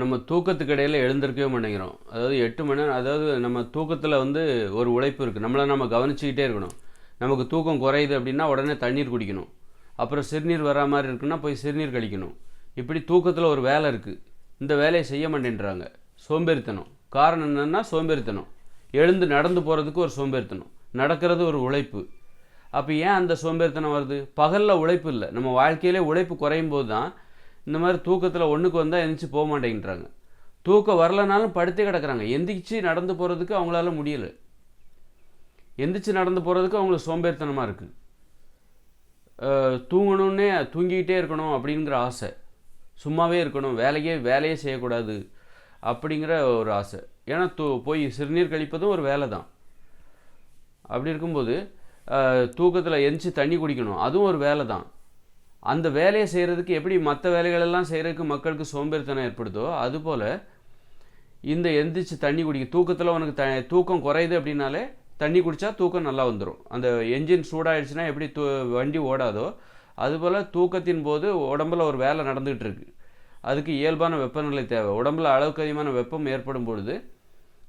நம்ம தூக்கத்துக்கு இடையில் எழுந்திருக்கவே மாட்டேங்கிறோம். அதாவது எட்டு மணி நேரம் அதாவது நம்ம தூக்கத்தில் வந்து ஒரு உழைப்பு இருக்குது நம்மளை நம்ம கவனிச்சுக்கிட்டே இருக்கணும். நமக்கு தூக்கம் குறையுது அப்படின்னா உடனே தண்ணீர் குடிக்கணும். அப்புறம் சிறுநீர் வரா மாதிரி இருக்குன்னா போய் சிறுநீர் கழிக்கணும். இப்படி தூக்கத்தில் ஒரு வேலை இருக்குது இந்த வேலையை செய்ய மாட்டேன்றாங்க. சோம்பேறித்தனம். காரணம் என்னென்னா சோம்பேறித்தனம். எழுந்து நடந்து போகிறதுக்கு ஒரு சோம்பேறித்தனம். நடக்கிறது ஒரு உழைப்பு. அப்போ ஏன் அந்த சோம்பேறித்தனம் வருது? பகலில் உழைப்பு இல்லை. நம்ம வாழ்க்கையிலே உழைப்பு குறையும் போது தான் இந்த மாதிரி தூக்கத்தில் ஒன்றுக்கு வந்தால் எந்திரிச்சு போக மாட்டேங்கிறாங்க தூக்கம் வரலனாலும் படுத்தே கிடக்குறாங்க. எந்திரிச்சு நடந்து போகிறதுக்கு அவங்களால முடியலை. எந்திரிச்சு நடந்து போகிறதுக்கு அவங்களுக்கு சோம்பேறித்தனமாக இருக்குது தூங்கணுன்னே தூங்கிக்கிட்டே இருக்கணும் அப்படிங்கிற ஆசை. சும்மாவே இருக்கணும். வேலையே வேலையே செய்யக்கூடாது அப்படிங்கிற ஒரு ஆசை. ஏன்னா தூ போய் சிறுநீர் கழிப்பதும் ஒரு வேலை தான். அப்படி இருக்கும்போது தூக்கத்தில் எந்திரிச்சு தண்ணி குடிக்கணும். அதுவும் ஒரு வேலை தான். அந்த வேலையை செய்கிறதுக்கு எப்படி மற்ற வேலைகளெல்லாம் செய்கிறதுக்கு மக்களுக்கு சோம்பேறித்தனம் ஏற்படுதோ அதுபோல் இந்த எந்திரிச்சு தண்ணி குடிக்க தூக்கத்தில் உனக்கு த தூக்கம் குறையுது அப்படின்னாலே தண்ணி குடித்தா தூக்கம் நல்லா வந்துடும் அந்த என்ஜின் சூடாயிடுச்சுன்னா எப்படி தூ வண்டி ஓடாதோ அதுபோல் தூக்கத்தின் போது உடம்புல ஒரு வேலை நடந்துகிட்டு இருக்கு. அதுக்கு இயல்பான வெப்பநிலை தேவை. உடம்புல அளவுக்கு அதிகமான வெப்பம் ஏற்படும் பொழுது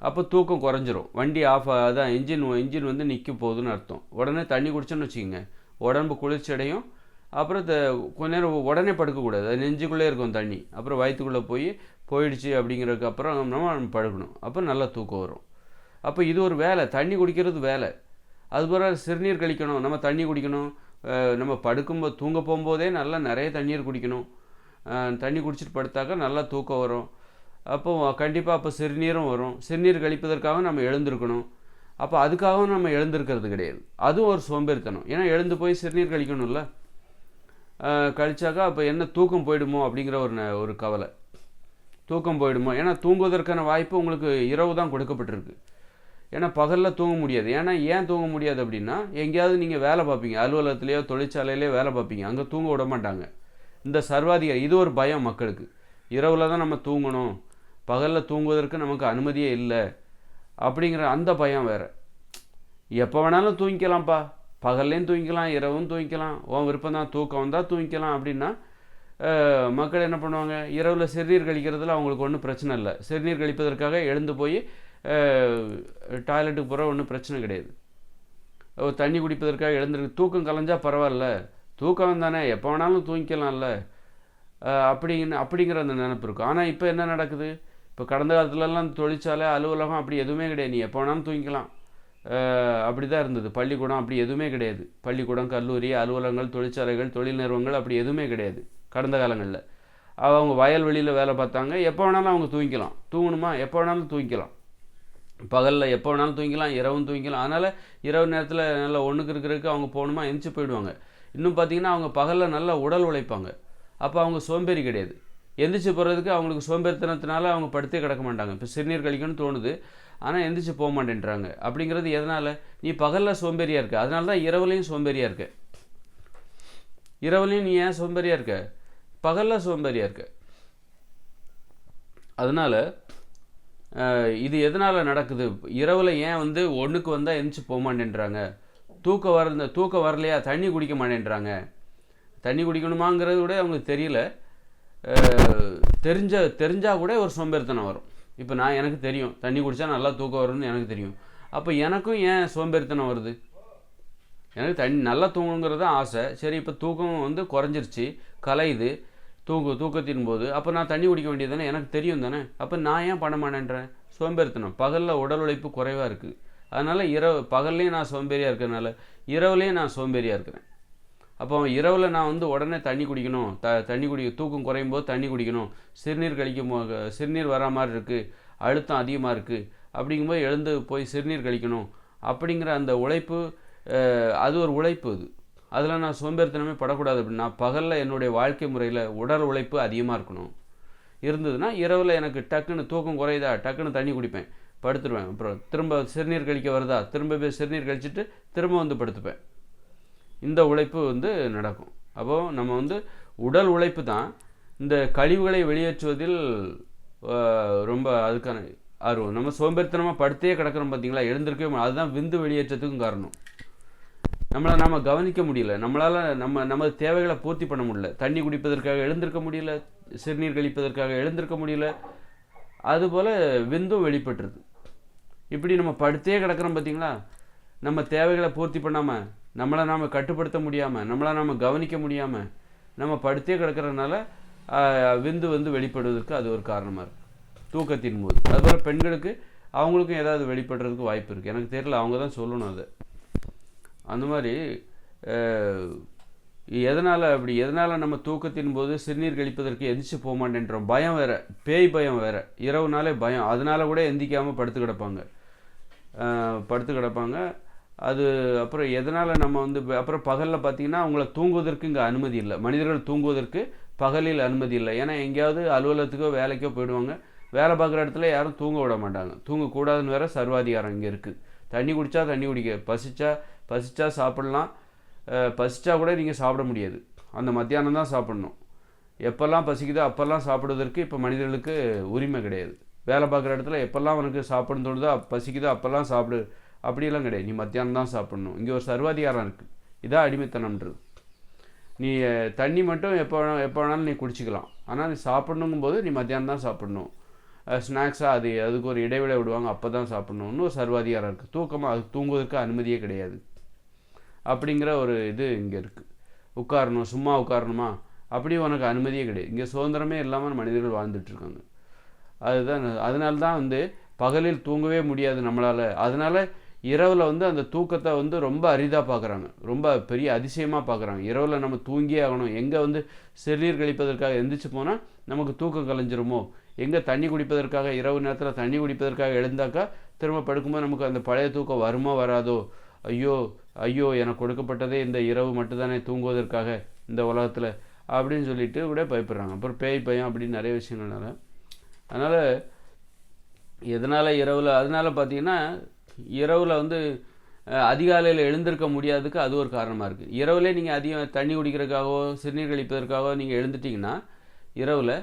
அப்போ தூக்கம் குறைஞ்சிரும். வண்டி ஆஃப் அதான் இன்ஜின் இன்ஜின் வந்து நிற்க போகுதுன்னு அர்த்தம். உடனே தண்ணி குடிச்சோன்னு வச்சுக்கோங்க. உடம்பு குளிர்ச்சி அடையும் அப்புறம் த கொஞ்ச நேரம் உடனே படுக்கக்கூடாது. அது நெஞ்சுக்குள்ளே இருக்கும் தண்ணி. அப்புறம் வயிற்றுக்குள்ளே போய் போயிடுச்சு அப்படிங்கிறதுக்கு அப்புறம் நம்ம படுக்கணும். அப்போ நல்லா தூக்கம் வரும். அப்போ இது ஒரு வேலை. தண்ணி குடிக்கிறது வேலை. அதுபோல் சிறுநீர் கழிக்கணும். நம்ம தண்ணி குடிக்கணும். நம்ம படுக்கும்போது தூங்க போகும்போதே நல்லா நிறைய தண்ணீர் குடிக்கணும். தண்ணி குடிச்சிட்டு படுத்தாக்கா நல்லா தூக்கம் வரும். அப்போ கண்டிப்பாக அப்போ சிறுநீரும் வரும். சிறுநீர் கழிப்பதற்காக நம்ம எழுந்திருக்கணும். அப்போ அதுக்காகவும் நம்ம எழுந்திருக்கிறது கிடையாது. அதுவும் ஒரு சோம்பேறித்தனம். ஏன்னா எழுந்து போய் சிறுநீர் கழிக்கணும்ல. கழிச்சாக்கா அப்போ என்ன தூக்கம் போயிடுமோ அப்படிங்கிற ஒரு ஒரு கவலை. தூக்கம் போயிடுமோ? ஏன்னா தூங்குவதற்கான வாய்ப்பு உங்களுக்கு இரவு தான் கொடுக்கப்பட்டிருக்கு. ஏன்னா பகலில் தூங்க முடியாது. ஏன்னா ஏன் தூங்க முடியாது அப்படின்னா எங்கேயாவது நீங்கள் வேலை பார்ப்பீங்க. அலுவலகத்துலேயோ தொழிற்சாலையிலேயோ வேலை பார்ப்பீங்க. அங்கே தூங்க விட மாட்டாங்க. இந்த சர்வாதிகாரி இது ஒரு பயம் மக்களுக்கு. இரவில் தான் நம்ம தூங்கணும். பகலில் தூங்குவதற்கு நமக்கு அனுமதியே இல்லை. அப்படிங்கிற அந்த பயம் வேறு. எப்போ வேணாலும் தூங்கிக்கலாம்ப்பா. பகல்லையும் தூங்கிக்கலாம் இரவும் தூங்கிக்கலாம். உன் விருப்பம் தான் தூக்கம் வந்தால் தூங்கிக்கலாம் அப்படின்னா மக்கள் என்ன பண்ணுவாங்க? இரவில் சிறுநீர் கழிக்கிறதுல அவங்களுக்கு ஒன்றும் பிரச்சனை இல்லை. சிறுநீர் கழிப்பதற்காக எழுந்து போய் டாய்லெட்டுக்கு போகிற ஒன்றும் பிரச்சனை கிடையாது. தண்ணி குடிப்பதற்காக எழுந்திருக்கு தூக்கம் கலைஞ்சால் பரவாயில்ல. தூக்கம் தானே எப்போ வேணாலும் தூங்கிக்கலாம்ல. அப்படிங்கிற அப்படிங்கிற அந்த நினப்பு இருக்கும். ஆனால் இப்போ என்ன நடக்குது? இப்போ கடந்த காலத்துலலாம் தொழிற்சாலை அலுவலகம் அப்படி எதுவுமே கிடையாது. நீ எப்போ வேணாலும் தூங்கிக்கலாம். அப்படி தான் இருந்தது. பள்ளிக்கூடம் அப்படி எதுவுமே கிடையாது. பள்ளிக்கூடம் கல்லூரி அலுவலகங்கள் தொழிற்சாலைகள் தொழில் நிறுவனங்கள் அப்படி எதுவுமே கிடையாது கடந்த காலங்களில். அவங்க வயல்வெளியில் வேலை பார்த்தாங்க. எப்போ வேணாலும் அவங்க தூங்கிக்கலாம். தூங்கணுமா? எப்போ வேணாலும் தூங்கிக்கலாம். பகலில் எப்போ வேணாலும் தூங்கிக்கலாம் இரவும் தூங்கிக்கலாம். அதனால் இரவு நேரத்தில் நல்லா ஒன்றுக்கு இருக்கிறதுக்கு அவங்க போகணுமா? எந்திச்சு போயிடுவாங்க. இன்னும் பார்த்தீங்கன்னா அவங்க பகலில் நல்லா உடல் உழைப்பாங்க. அப்போ அவங்க சோம்பேறி கிடையாது. எந்திரிச்சு போகிறதுக்கு அவங்களுக்கு சோம்பேறித்தனத்தினால அவங்க படுத்தே கிடக்க மாட்டாங்க. இப்போ சிறுநீர் கழிக்கணும்னு தோணுது. ஆனால் எந்திரிச்சு போக மாட்டேன்றாங்க. அப்படிங்கிறது எதனால்? நீ பகலில் சோம்பேறியாக இருக்க. அதனால தான் இரவுலையும் சோம்பேறியாக இருக்க. இரவுலையும் நீ ஏன் சோம்பேறியாக இருக்க? பகலில் சோம்பேறியாக இருக்க. அதனால் இது எதனால் நடக்குது? இரவில் ஏன் வந்து ஒன்றுக்கு வந்தால் எந்திரிச்சு போக மாட்டேன்றாங்க? தூக்கம் வர தூக்கம் வரலையா? தண்ணி குடிக்க மாட்டேன்றாங்க. தண்ணி குடிக்கணுமாங்கிறது கூட அவங்களுக்கு தெரியல. தெரிஞ்ச தெரிஞ்சால் கூட ஒரு சோம்பேறித்தனம் வரும். இப்போ நான் எனக்கு தெரியும். தண்ணி குடித்தா நல்லா தூக்கம் வரும்னு எனக்கு தெரியும். அப்போ எனக்கும் ஏன் சோம்பேறித்தனம் வருது? எனக்கு தண்ணி நல்லா தூங்குங்கிறது தான் ஆசை. சரி இப்போ தூக்கம் வந்து குறைஞ்சிருச்சு. கலையுது. தூக்கு தூக்கத்தின் போது. அப்போ நான் தண்ணி குடிக்க வேண்டியது தானே எனக்கு தெரியும் தானே? அப்போ நான் ஏன் பண்ண மாட்டேன்றேன் சோம்பேறித்தனம். பகலில் உடல் உழைப்பு குறைவாக இருக்குது அதனால் இரவு பகல்லையும் நான் சோம்பேறியாக இருக்கிறதுனால இரவுலேயும் நான் சோம்பேறியாக இருக்கிறேன். அப்போ இரவில் நான் வந்து உடனே தண்ணி குடிக்கணும். த தண்ணி குடி தூக்கம் குறையும் போது தண்ணி குடிக்கணும். சிறுநீர் கழிக்கும் சிறுநீர் வரா மாதிரி இருக்குது அழுத்தம் அதிகமாக இருக்குது அப்படிங்கும்போது எழுந்து போய் சிறுநீர் கழிக்கணும். அப்படிங்கிற அந்த உழைப்பு அது ஒரு உழைப்பு அது. அதில் நான் சோம்பேறித்தனமே படக்கூடாது அப்படின்னா பகலில் என்னுடைய வாழ்க்கை முறையில் உடல் உழைப்பு அதிகமாக இருக்கணும். இருந்ததுன்னா இரவில் எனக்கு டக்குன்னு தூக்கம் குறையுதா? டக்குன்னு தண்ணி குடிப்பேன். படுத்துருவேன். அப்புறம் திரும்ப சிறுநீர் கழிக்க வருதா? திரும்ப போய் சிறுநீர் கழிச்சிட்டு திரும்ப வந்து படுத்துப்பேன். இந்த உழைப்பு வந்து நடக்கும். அப்போது நம்ம வந்து உடல் உழைப்பு தான் இந்த கழிவுகளை வெளியேற்றுவதில் ரொம்ப அதுக்கான ஆர்வம். நம்ம சோம்பேறித்தனமாக படுத்தே கிடக்கிறோம் பார்த்தீங்களா? எழுந்திருக்கவே அதுதான் விந்து வெளியேற்றத்துக்கும் காரணம். நம்மளை நாம் கவனிக்க முடியல. நம்மளால் நம்ம நமது தேவைகளை பூர்த்தி பண்ண முடியல. தண்ணி குடிப்பதற்காக எழுந்திருக்க முடியல. சிறுநீர் கழிப்பதற்காக எழுந்திருக்க முடியல. அதுபோல் விந்தும் வெளிப்பட்டுருது. இப்படி நம்ம படுத்தே கிடக்கிறோம் பார்த்தீங்களா? நம்ம தேவைகளை பூர்த்தி பண்ணாமல் நம்மளை நாம் கட்டுப்படுத்த முடியாமல் நம்மளை நாம் கவனிக்க முடியாமல் நம்ம படுத்தே கிடக்கிறதுனால விந்து வந்து வெளிப்படுவதற்கு அது ஒரு காரணமாக இருக்குது தூக்கத்தின் போது. அதுபோல் பெண்களுக்கு அவங்களுக்கும் ஏதாவது வெளிப்படுறதுக்கு வாய்ப்பு இருக்குது எனக்கு தெரியல அவங்க தான் சொல்லணும் அதை. அந்த மாதிரி எதனால் அப்படி எதனால் நம்ம தூக்கத்தின் போது சிறுநீர் கழிப்பதற்கு எந்திரிச்சு போக மாட்டேன்றோம் பயம் வேறு பேய் பயம் வேறு. இரவுனாலே பயம். அதனால கூட எந்திக்காமல் படுத்து கிடப்பாங்க. படுத்து கிடப்பாங்க. அது அப்புறம் எதனால் நம்ம வந்து அப்புறம் பகலில் பார்த்தீங்கன்னா அவங்கள தூங்குவதற்கு இங்கே அனுமதி இல்லை. மனிதர்கள் தூங்குவதற்கு பகலில் அனுமதி இல்லை. ஏன்னா எங்கேயாவது அலுவலகத்துக்கோ வேலைக்கோ போயிடுவாங்க. வேலை பார்க்குற இடத்துல யாரும் தூங்க விட மாட்டாங்க. தூங்கக்கூடாதுன்னு வேறு சர்வாதிகாரம் இங்கே இருக்குது தண்ணி குடித்தா தண்ணி குடிக்க பசிச்சா பசிச்சா சாப்பிட்லாம். பசிச்சா கூட நீங்கள் சாப்பிட முடியாது. அந்த மத்தியானம் தான் சாப்பிடணும். எப்போல்லாம் பசிக்குதோ அப்போல்லாம் சாப்பிடுவதற்கு இப்போ மனிதர்களுக்கு உரிமை கிடையாது. வேலை பார்க்குற இடத்துல எப்போல்லாம் அவனுக்கு சாப்பிடணும் தோணுதோ பசிக்குதோ அப்போல்லாம் சாப்பிடு அப்படியெல்லாம் கிடையாது. நீ மத்தியானம் தான் சாப்பிடணும். இங்கே ஒரு சர்வாதிகாரம் இருக்குது இதான் அடிமைத்தனம்ன்றது. நீ தண்ணி மட்டும் எப்போ வேணாலும் எப்போ வேணாலும் நீ குடிச்சிக்கலாம். ஆனால் நீ சாப்பிட்ணுங்கும்போது நீ மத்தியானம் தான் சாப்பிடணும். ஸ்நாக்ஸாக அது அதுக்கு ஒரு இடைவேளை விடுவாங்க அப்போ தான் சாப்பிட்ணுன்னு ஒரு சர்வாதிகாரம் இருக்குது தூக்கமாக அது தூங்குவதற்கு அனுமதியே கிடையாது. அப்படிங்கிற ஒரு இது இங்கே இருக்குது உட்காரணும் சும்மா உட்காரணுமா? அப்படி உனக்கு அனுமதியே கிடையாது. இங்கே சுதந்திரமே இல்லாமல் மனிதர்கள் வாழ்ந்துட்டு இருக்காங்க. அதுதான் அதனால தான் வந்து பகலில் தூங்கவே முடியாது நம்மளால். அதனால் இரவில் வந்து அந்த தூக்கத்தை வந்து ரொம்ப அரிதாக பார்க்குறாங்க ரொம்ப பெரிய அதிசயமாக பார்க்குறாங்க இரவில் நம்ம தூங்கியே ஆகணும். எங்கே வந்து சிறுநீர் கழிப்பதற்காக எந்திரிச்சு போனால் நமக்கு தூக்கம் கலைஞ்சிருமோ? எங்கே தண்ணி குடிப்பதற்காக இரவு நேரத்தில் தண்ணி குடிப்பதற்காக எழுந்தாக்கா திரும்ப படுக்கும்போது நமக்கு அந்த பழைய தூக்கம் வருமோ வராதோ? ஐயோ ஐயோ எனக்கு கொடுக்கப்பட்டதே இந்த இரவு மட்டும்தானே தூங்குவதற்காக இந்த உலகத்தில் அப்படின்னு சொல்லிட்டு கூட பயப்படுறாங்க. அப்புறம் பேய் பயம் அப்படின்னு நிறைய விஷயங்கள்னால. அதனால் எதனால் இரவில் அதனால் பார்த்தீங்கன்னா இரவில் வந்து அதிகாலையில் எழுந்திருக்க முடியாததுக்கு அது ஒரு காரணமாக இருக்குது இரவுலே நீங்கள் அதிகம் தண்ணி குடிக்கிறதுக்காகவோ சிறுநீர் கழிப்பதற்காகவோ நீங்கள் எழுந்துட்டீங்கன்னா இரவில்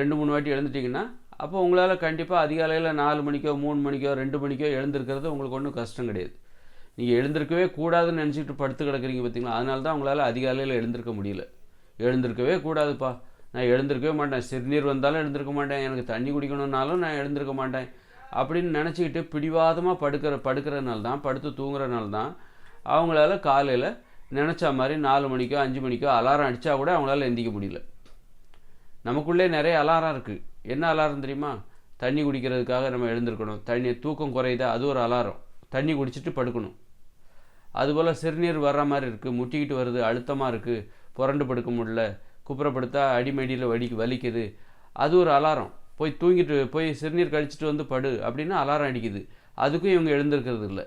ரெண்டு மூணு வாட்டி எழுந்துட்டீங்கன்னா அப்போ உங்களால் கண்டிப்பாக அதிகாலையில் நாலு மணிக்கோ மூணு மணிக்கோ ரெண்டு மணிக்கோ எழுந்திருக்கிறது உங்களுக்கு ஒன்றும் கஷ்டம் கிடையாது. நீங்கள் எழுந்திருக்கவே கூடாதுன்னு நினச்சிக்கிட்டு படுத்து கிடக்குறீங்க பார்த்தீங்களா? அதனால தான் உங்களால் அதிகாலையில் எழுந்திருக்க முடியல. எழுந்திருக்கவே கூடாதுப்பா. நான் எழுந்திருக்கவே மாட்டேன். சிறுநீர் வந்தாலும் எழுந்திருக்க மாட்டேன். எனக்கு தண்ணி குடிக்கணுன்னாலும் நான் எழுந்திருக்க மாட்டேன். அப்படின்னு நினச்சிக்கிட்டு பிடிவாதமாக படுக்கிற படுக்கிறனால தான் படுத்து தூங்குறனால தான் அவங்களால காலையில் நினச்ச மாதிரி நாலு மணிக்கோ அஞ்சு மணிக்கோ அலாரம் அடித்தா கூட அவங்களால எந்திக்க முடியல. நமக்குள்ளே நிறைய அலாரம் இருக்குது என்ன அலாரம் தெரியுமா? தண்ணி குடிக்கிறதுக்காக நம்ம எழுந்திருக்கணும். தண்ணி தூக்கம் குறையுதா? அது ஒரு அலாரம். தண்ணி குடிச்சிட்டு படுக்கணும். அதுபோல் சிறுநீர் வர்ற மாதிரி இருக்குது முட்டிக்கிட்டு வருது அழுத்தமாக இருக்குது புரண்டு படுக்க முடியல. குப்புறப்படுத்தா அடிமடியில் வலி வலிக்குது. அது ஒரு அலாரம். போய் தூங்கிட்டு போய் சிறுநீர் கழிச்சிட்டு வந்து படு அப்படின்னு அலாரம் அடிக்குது. அதுக்கும் இவங்க எழுந்திருக்கிறது இல்லை.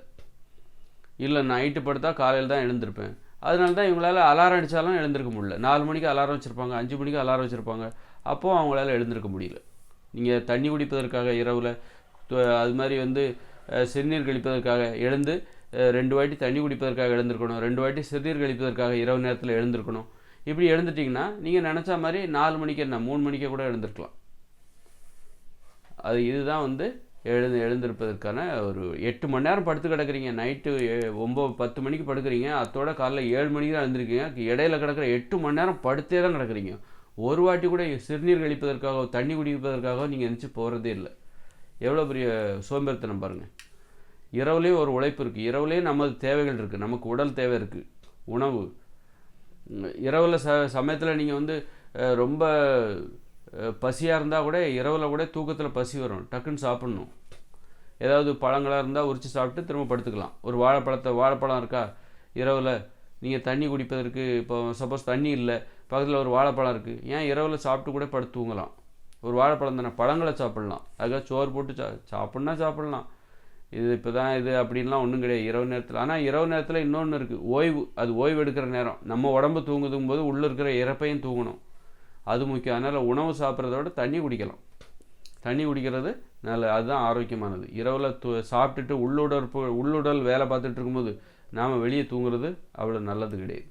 இல்லை நைட்டு படுத்தா காலையில் தான் எழுந்திருப்பேன். அதனால தான் இவங்களால் அலாரம் அடித்தாலும் எழுந்திருக்க முடியல. நாலு மணிக்கு அலாரம் வச்சுருப்பாங்க அஞ்சு மணிக்கு அலாரம் வச்சுருப்பாங்க. அப்போது அவங்களால எழுந்திருக்க முடியல. நீங்கள் தண்ணி குடிப்பதற்காக இரவில் அது மாதிரி வந்து சிறுநீர் கழிப்பதற்காக எழுந்து ரெண்டு வாட்டி தண்ணி குடிப்பதற்காக எழுந்திருக்கணும். ரெண்டு வாட்டி சிறுநீர் கழிப்பதற்காக இரவு நேரத்தில் எழுந்திருக்கணும். இப்படி எழுந்துட்டிங்கன்னா நீங்கள் நினச்சா மாதிரி நாலு மணிக்கு என்ன மூணு மணிக்கே கூட எழுந்திருக்கலாம். அது இதுதான் வந்து எழுந்து எழுந்திருப்பதற்கான ஒரு எட்டு மணி நேரம் படுத்து கிடக்குறீங்க. நைட்டு ஒம்பது பத்து மணிக்கு படுக்கிறீங்க. அதோட காலைல ஏழு மணிக்கு தான் எழுந்திருக்கீங்க. இடையில கிடக்கிற எட்டு மணி நேரம் படுத்தே தான் கிடக்குறீங்க. ஒரு வாட்டி கூட சிறுநீர் கழிப்பதற்காக தண்ணி குடிப்பதற்காக நீங்கள் எந்திரிச்சு போகிறதே இல்லை. எவ்வளோ பெரிய சோம்பேறித்தனம் பாருங்கள் இரவுலேயும் ஒரு உழைப்பு இருக்குது இரவுலேயும் நமது தேவைகள் இருக்குது நமக்கு உடல் தேவை இருக்குது உணவு. இரவில் ச சமயத்தில் நீங்கள் வந்து ரொம்ப பசியாக இருந்தால் கூட இரவில் கூட தூக்கத்தில் பசி வரும். டக்குன்னு சாப்பிட்ணும். ஏதாவது பழங்களாக இருந்தால் உரித்து சாப்பிட்டு திரும்ப படுத்துக்கலாம். ஒரு வாழைப்பழத்தை வாழைப்பழம் இருக்கா? இரவில் நீங்கள் தண்ணி குடிப்பதற்கு இப்போ சப்போஸ் தண்ணி இல்லை பக்கத்தில் ஒரு வாழைப்பழம் இருக்குது ஏன் இரவில் சாப்பிட்டு கூட படுத்து தூங்கலாம்? ஒரு வாழைப்பழம் தானே பழங்களை சாப்பிட்லாம். அதுக்காக சோறு போட்டு சா சாப்பிட்னா சாப்பிட்லாம். இது இப்போ தான் இது அப்படின்லாம் ஒன்றும் கிடையாது. இரவு நேரத்தில் ஆனால் இரவு நேரத்தில் இன்னொன்று இருக்குது ஓய்வு அது ஓய்வு எடுக்கிற நேரம். நம்ம உடம்பு தூங்குதும் போது உள்ளே இருக்கிற இறப்பையும் தூங்கணும். அது முக்கியம். அதனால் உணவு சாப்பிட்றத விட தண்ணி குடிக்கலாம். தண்ணி குடிக்கிறது நல்ல அதுதான் ஆரோக்கியமானது. இரவில் தூ சாப்பிட்டுட்டு உள்ளுடற்பு உள்ளுடல் வேலை பார்த்துட்டு இருக்கும்போது நாம் வெளியே தூங்குறது அவ்வளோ நல்லது கிடையாது.